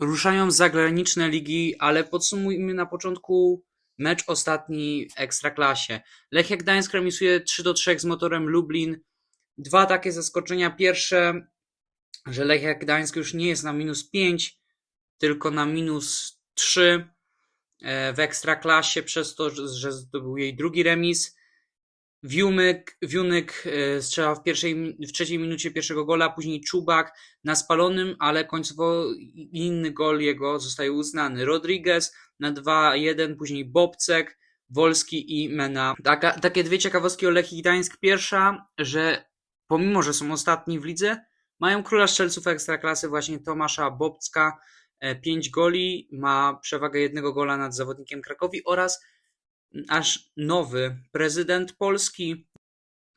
Ruszają zagraniczne ligi, ale podsumujmy na początku mecz ostatni w Ekstraklasie. Lechia Gdańsk remisuje 3 do 3 z Motorem Lublin. Dwa takie zaskoczenia. Pierwsze, że Lechia Gdańsk już nie jest na minus 5, tylko na minus 3 e, w Ekstraklasie przez to, że że to był jej drugi remis. Wiumyk, Wiunyk e, strzela w, pierwszej, w trzeciej minucie pierwszego gola, później Czubak na spalonym, ale końcowo inny gol jego zostaje uznany. Rodriguez na 2-1, później Bobcek, Wolski i Mena. Taka, takie dwie ciekawostki o Lechii Gdańsk. Pierwsza, że pomimo, że są ostatni w lidze, mają króla strzelców ekstraklasy właśnie Tomasza Bobcka, 5 goli, ma przewagę jednego gola nad zawodnikiem Krakowi oraz aż nowy prezydent Polski,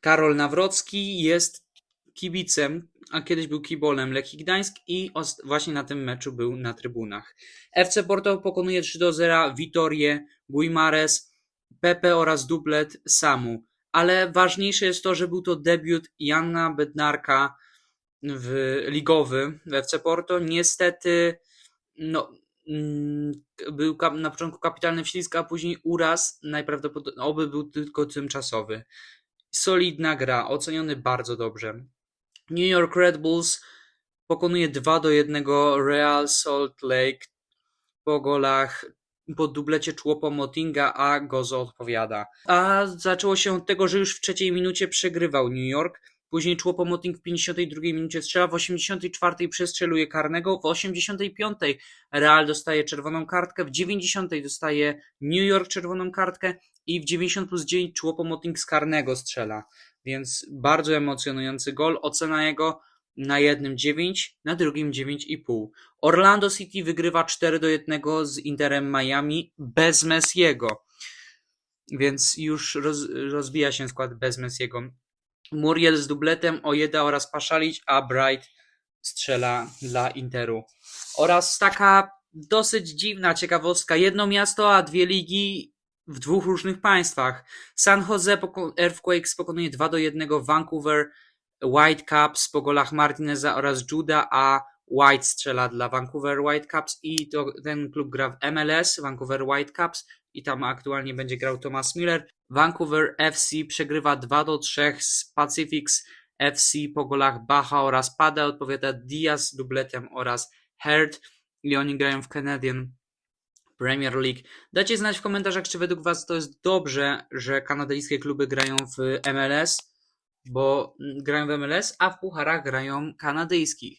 Karol Nawrocki, jest kibicem, a kiedyś był kibolem Lechii Gdańsk i właśnie na tym meczu był na trybunach. FC Porto pokonuje 3 do 0 Vitorię, Guimares, Pepe oraz dublet Samu. Ale ważniejsze jest to, że był to debiut Jana Bednarka w ligowy w FC Porto. Niestety no, był kap- na początku kapitalny wślizg, a później uraz, najprawdopodobniej oby był tylko tymczasowy. Solidna gra, oceniony bardzo dobrze. New York Red Bulls pokonuje 2 do 1 Real Salt Lake po golach po dublecie Człopo Motinga, a Gozo odpowiada. A zaczęło się od tego, że już w trzeciej minucie przegrywał New York. Później Człopo Moting w 52 minucie strzela, w 84 przestrzeluje karnego, w 85 Real dostaje czerwoną kartkę, w 90 dostaje New York czerwoną kartkę i w 90 plus 9 Człopo Moting z karnego strzela. Więc bardzo emocjonujący gol. Ocena jego na jednym 9, na drugim 9,5. Orlando City wygrywa 4 do 1 z Interem Miami bez Messiego. Więc już roz, rozbija się skład bez Messiego. Muriel z dubletem, Ojeda oraz Paszalić, a Bright strzela dla Interu. Oraz taka dosyć dziwna ciekawostka. Jedno miasto, a dwie ligi w dwóch różnych państwach. San Jose poko- Earthquakes pokonuje 2 do 1 Vancouver Whitecaps po golach Martineza oraz Juda, a White strzela dla Vancouver Whitecaps i to, ten klub gra w MLS, Vancouver Whitecaps i tam aktualnie będzie grał Thomas Miller. Vancouver FC przegrywa 2 do 3 z Pacifics FC po golach Bacha oraz Pada, odpowiada Diaz dubletem oraz Herd i oni grają w Canadian Premier League. Dajcie znać w komentarzach, czy według Was to jest dobrze, że kanadyjskie kluby grają w MLS, bo grają w MLS, a w pucharach grają kanadyjskich.